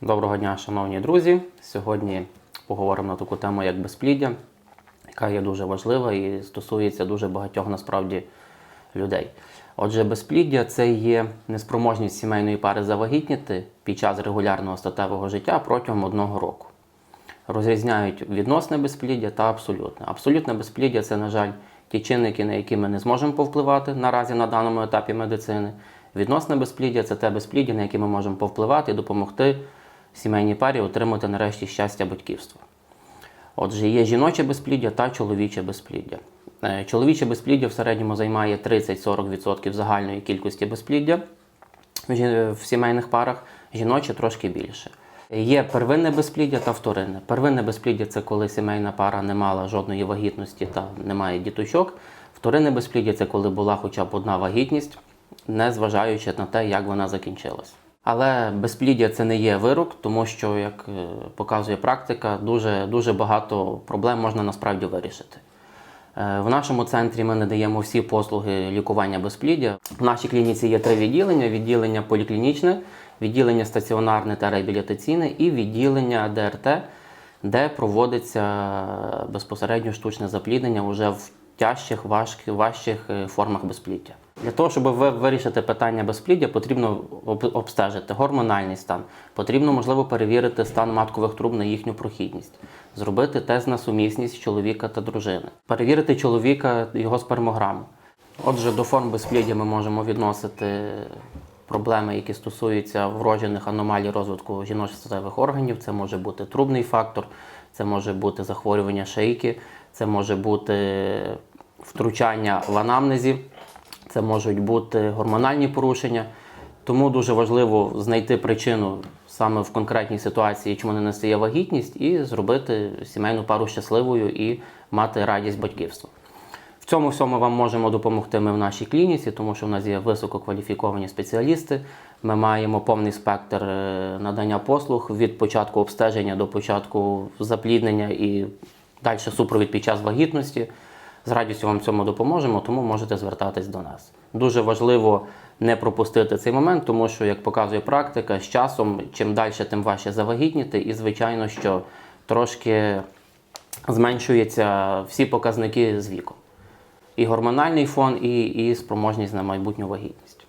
Доброго дня, шановні друзі. Сьогодні поговоримо на таку тему, як безпліддя, яка є дуже важлива і стосується дуже багатьох насправді людей. Отже, безпліддя це є неспроможність сімейної пари завагітніти під час регулярного статевого життя протягом одного року. Розрізняють відносне безпліддя та абсолютне. Абсолютне безпліддя це, на жаль, ті чинники, на які ми не зможемо повпливати наразі на даному етапі медицини. Відносне безпліддя це те безпліддя, на яке ми можемо повпливати і допомогти сімейній парі отримати нарешті щастя батьківства. Отже, є жіноче безпліддя та чоловіче безпліддя. Е, Чоловіче безпліддя в середньому займає 30-40% загальної кількості безпліддя в сімейних парах, жіноче трошки більше. Є первинне безпліддя та вторинне. Первинне безпліддя це коли сімейна пара не мала жодної вагітності та немає діточок. Вторинне безпліддя це коли була хоча б одна вагітність, не зважаючи на те, як вона закінчилась. Але безпліддя це не є вирок, тому що, як е, показує практика, дуже, дуже багато проблем можна насправді вирішити. Е, В нашому центрі ми надаємо всі послуги лікування безпліддя. В нашій клініці є три відділення: відділення поліклінічне, відділення стаціонарне та реабілітаційне і відділення ДРТ, де проводиться безпосередньо штучне запліднення уже в тяжчих, важких, важчих е, формах безпліддя. Для того, щоб вирішити питання безпліддя, потрібно обстежити гормональний стан, потрібно, можливо, перевірити стан маткових труб на їхню прохідність, зробити тест на сумісність чоловіка та дружини, перевірити чоловіка його спермограму. Отже, до форм безпліддя ми можемо відносити проблеми, які стосуються вроджених аномалій розвитку жіночих органів. Це може бути трубний фактор, це може бути захворювання шийки, це може бути втручання в анамнезі, це можуть бути гормональні порушення. Тому дуже важливо знайти причину саме в конкретній ситуації, чому не настає вагітність, і зробити сімейну пару щасливою і мати радість батьківства. В цьому всьому вам можемо допомогти ми в нашій клініці, тому що в нас є висококваліфіковані спеціалісти. Ми маємо повний спектр е, надання послуг від початку обстеження до початку запліднення і далі супровід під час вагітності. З радістю вам цьому допоможемо, тому можете звертатись до нас. Дуже важливо не пропустити цей момент, тому що, як показує практика, з часом чим далі, тим важче завагітніти, і звичайно, що трошки зменшуються всі показники з віком. І гормональний фон, і, і спроможність на майбутню вагітність.